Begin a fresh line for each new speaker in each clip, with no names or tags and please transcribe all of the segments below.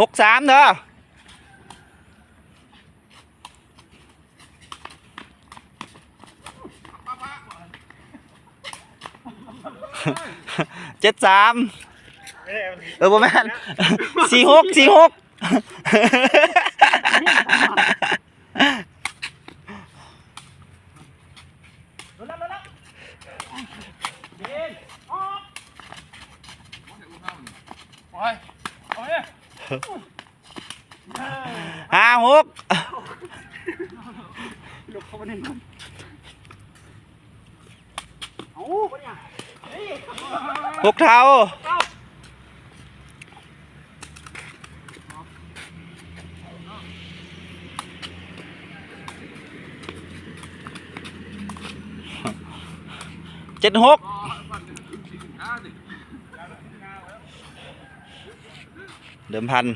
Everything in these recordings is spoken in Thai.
หกสามเด้อเจ็ดสามเออประมาณสี่หกสี่หก
โอ้ยโอ้ย
ห้าหก
ยกเข้ามาหนึ่งเอ้าปะเนี่ย
หกเท่าเจ็ดหก เดิมพัน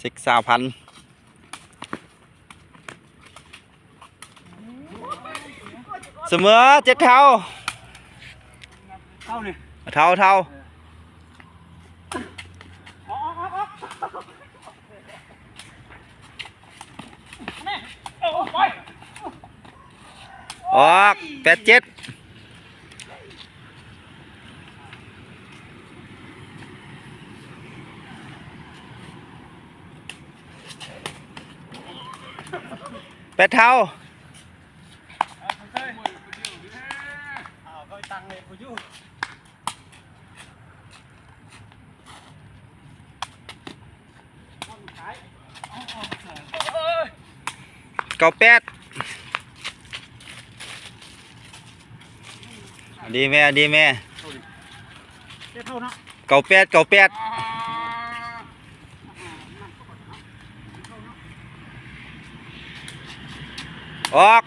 สิกสาวพันเสมอเจ็ดเท่า
เข้าเนี่ย
เท่าเท่า
ออกออกออกนี่โอ้ไป
ออกแปดเจ็ด แปดเท่า
อ้าวก็ตังเลยกูยู่ขายเอาเอาเอ้ย
เก้าแปดดีแม่ดีแม่
เจ็ดเท่านะ
เก้าแปดเก้าแปด ออก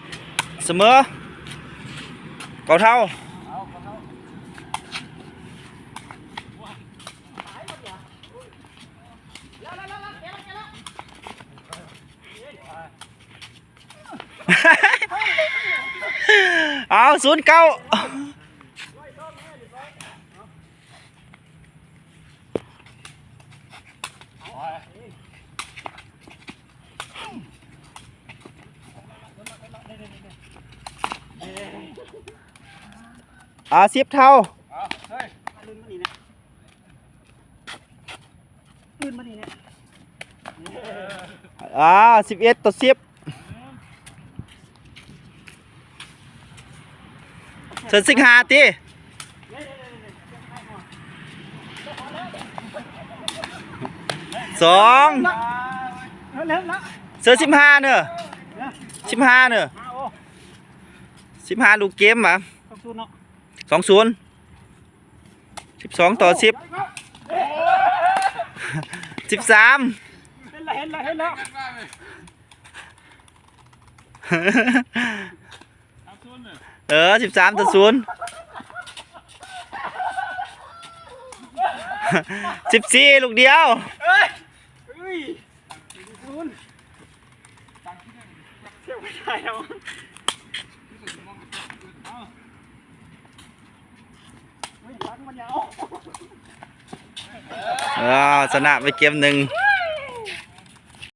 เสมอเก้าเท่า เอาศูนย์เก้าอ่าสิบเท่า
เอาเฮ้ยลื่นมานี่เนี่ยลื่นมานี่เนี่ย
อ่าสิบเอ็ดต่อสิบเสร็จสิงหาตีสอง
เร็วเร็วแล้ว
เสือสิบห้าเนอะสิบห้าเนอะ
มาโอ้
สิบห้าลูกเกมอะ
ต้อง สู้เนาะ
สองศูนย์สิบสองต่อสิบสิบสาม
เห็นแล้วเห็นแล้วเห็นแล้วทำสู้เนี่ย
เออสิบสามต่อศูนย์สิบสี่ลูกเดียว
เอ้ยเอ้ยศูนย์เที่ยวไม่ได้แล้วเอา อ้าว
ชนะไปเกมหนึ่ง